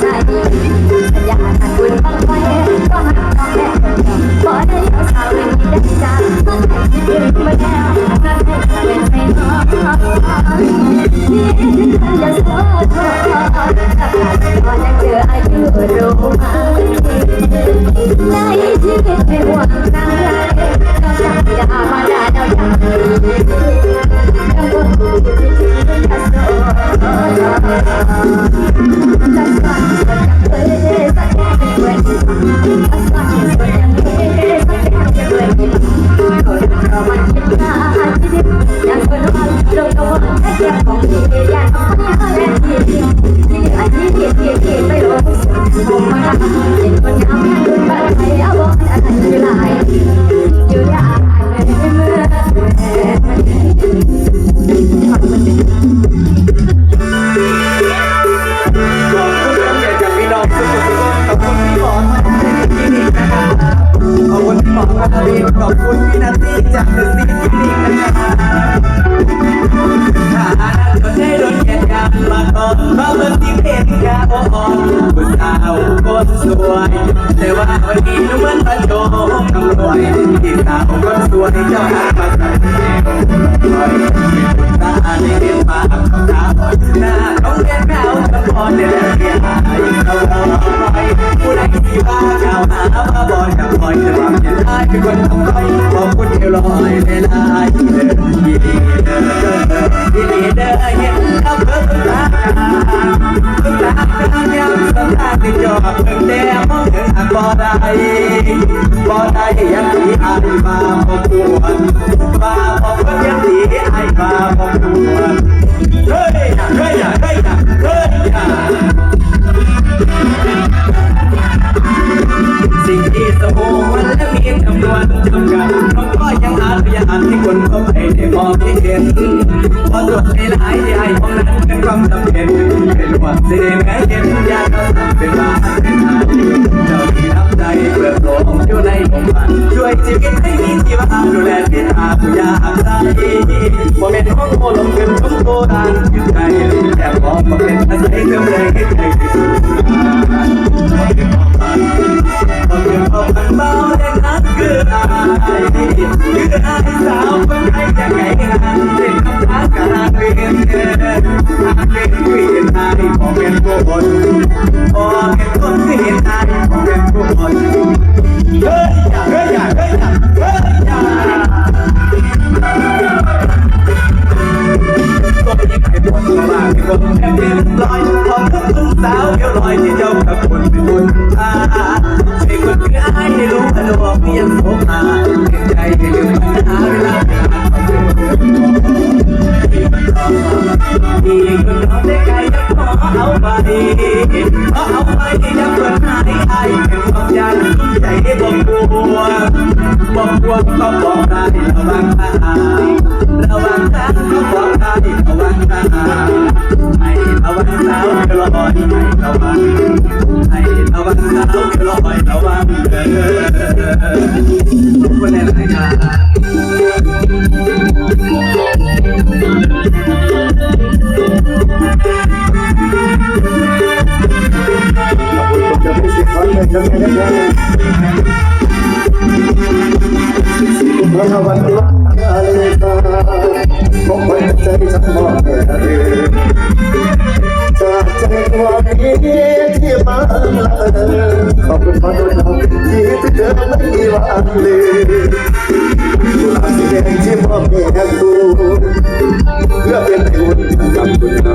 ใจสัญญาขันบุญบังไฟก็หักน้งแม่บ่ได้เอาสาวเรื่องนี้ได้จ้ามาให้คิดถึงมาแล้วมาให้เป็นใจน้อนี่อย่าโทษโทษถ้าขาก็ยังเจออายุรู้มาในชีวิตไม่หวังนางไรก็จะอย่ามาด่าเราอย่างนี้ ใช้โดนแก่ยามาก่อนเพราะมันที่เพจยาอ่อนผู้สาวคนสวย แต่ว่าวันนี้นูเหมือนพระโจมตำรวจที่สาวคนสวยเจ้าหันมาใส่แนตาในเรียนมาคำถามหน้าต้องเรียนแมวกับพรในเรื่องเรียนหายเขาเราไปผู้ใดที่ว่าข่าวหาว่าบอยกับคอยจะรับยันได้เป็นคนทำไปขอบคุณที่รอยเวลาเดินยีดี บเพิ่งแดงมองเห็นบ่ได้บ่ได้ยังที่อายมาพบวน มองไม่เห็นพราะส่วนในหลายที่ไอ้ของนั้นเป็นความจำเป็นเป็นความเสียแม้เห็นยากเราทำเป็นมาเป็นมาเจ้าที่รับใจเปิดโลงอยู่ในผมมันช่วยชีวิตให้มีชีวาดูแลที่ตาผู้ยากใจโมเมนต์ของโมลงเป็นชมโบราณจิตใจแค่บอกว่าเป็นอาศัยเธอแรงให้ใจที่สุดเอ เอาเอาไปยังเปิดหายไอ้เป็นความยากใจบอกกลัวบอกกลัวต้องบอกได้ระวังตาระวังตาต้องบอกได้ระวังตาให้ระวังสาวกระลอยให้ระวังให้ระวังสาวกระลอยระวังเด้อทุกคนในรายการจ จะไม่ได้เลยเมื่อวันที่อะไรตาบอกไว้ใจฉันบอกเลยจากใจความนี้ที่มาขอบคุณพระคุณเราที่เธอไม่มีวางเลยกุหลาบสีแดงที่มอบให้กูเพื่อเป็นคุณกับคุณเรา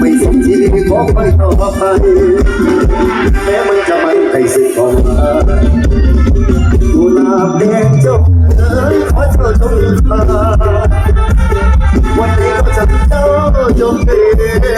mày sống chỉ đi có phải tao hoa phai bé mày cho mày thầy sự còn mà dù là bé trong đời khó chờ trong đời quan thế có chẳng đâu trong đời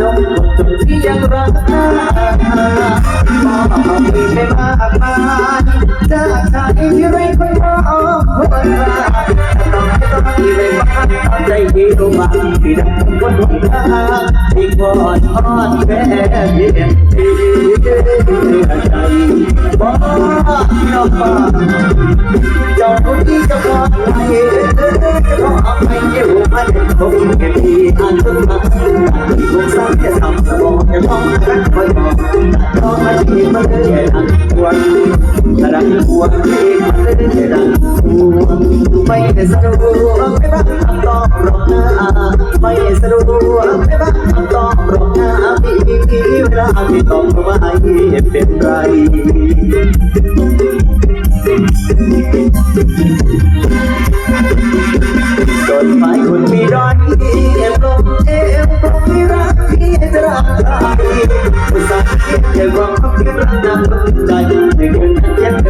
ลงกดจุที่ยังรักมองมองไม่มากมายจากใจที่ไร้คนมองคนรัก ಇವೆ ಮಾತೆಯಿರು ಮಾತಿರ Thank you. รู้ว่าไม่ว่าต้องรองหน้าพี่เวลาที่ต้องไว่เป็นไรจนไมาคุณมีร้อยเอ็มลงเอ็มลงที่รักที่จะรักใครสักเพียงความรักที่รักนั้นใจไม่เคยแค่